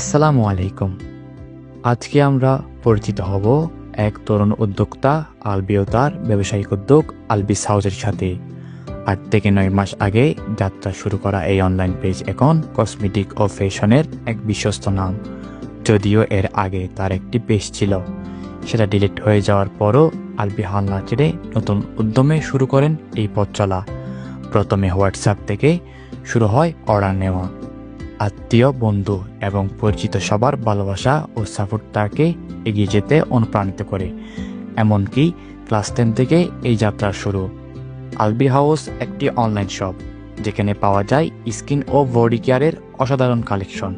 আসসালামু আলাইকুম। আজকে আমরা পরিচিত হব এক তরুণ উদ্যোক্তা আলবিও তার ব্যবসায়িক উদ্যোগ আলবিস হাউসের সাথে। আট থেকে নয় মাস আগে যাত্রা শুরু করা এই অনলাইন পেজ এখন কসমেটিক ও ফ্যাশনের এক বিশ্বস্ত নাম। যদিও এর আগে তার একটি পেজ ছিল। সেটা ডিলিট হয়ে যাওয়ার পরও আলবি হালনা ছেড়ে নতুন উদ্যমে শুরু করেন এই পথ চলা প্রথমে হোয়াটসঅ্যাপ থেকে শুরু হয় অর্ডার নেওয়া। আত্মীয়, বন্ধু এবং পরিচিত সবার ভালোবাসা ও সাপোর্ট তাকে এগিয়ে যেতে অনুপ্রাণিত করে। এমনকি ক্লাস টেন থেকে এই যাত্রা শুরু। আলবি হাউস একটি অনলাইন শপ যেখানে পাওয়া যায় স্কিন ও বডি কেয়ারের অসাধারণ কালেকশন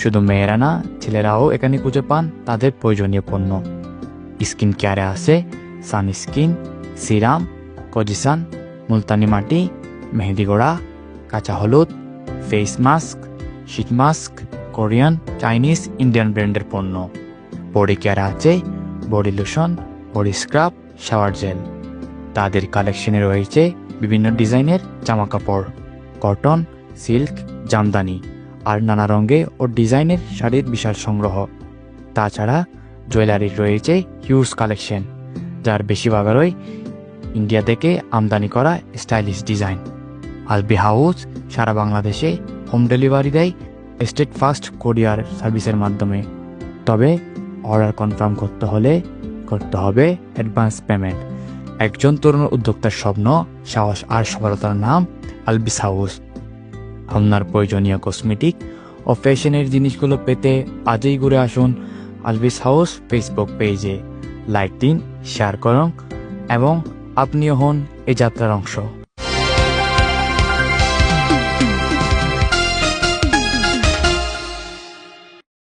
শুধু মেয়েরা না, ছেলেরাও এখানে খুঁজে পান তাদের প্রয়োজনীয় পণ্য। স্কিন কেয়ারে আছে সানস্ক্রিন সিরাম কজিসান মুলতানি মাটি, মেহেদি গোড়া, কাঁচা হলুদ ফেস মাস্ক শীত মাস্ক, কোরিয়ান, চাইনিজ, ইন্ডিয়ান ব্র্যান্ডের পণ্য। বডি কেয়ার আছে, body lotion, body scrub, shower gel. তাদের কালেকশনে রয়েছে বিভিন্ন ডিজাইনের জামা কাপড় কটন, সিল্ক, জামদানি আর নানা রঙে ও ডিজাইনের শাড়ির বিশাল সংগ্রহ। তাছাড়া জুয়েলারির রয়েছে হিউজ কালেকশন, যার বেশিরভাগই ইন্ডিয়া থেকে আমদানি করা স্টাইলিশ ডিজাইন। আলবি হাউস সারা বাংলাদেশে হোম ডেলিভারি দেয় স্টেট ফাস্ট কোরিয়ার সার্ভিসের মাধ্যমে। তবে অর্ডার কনফার্ম করতে হলে করতে হবে অ্যাডভান্স পেমেন্ট। একজন তরুণ উদ্যোক্তার স্বপ্ন, সাহস আর সফলতার নাম আলবিস হাউস। আপনার প্রয়োজনীয় কসমেটিক ও ফ্যাশনের জিনিসগুলো পেতে আজই ঘুরে আসুন আলবিস হাউস ফেসবুক পেজে। লাইক দিন, শেয়ার করুন এবং আপনিও হন এ যাত্রার অংশ।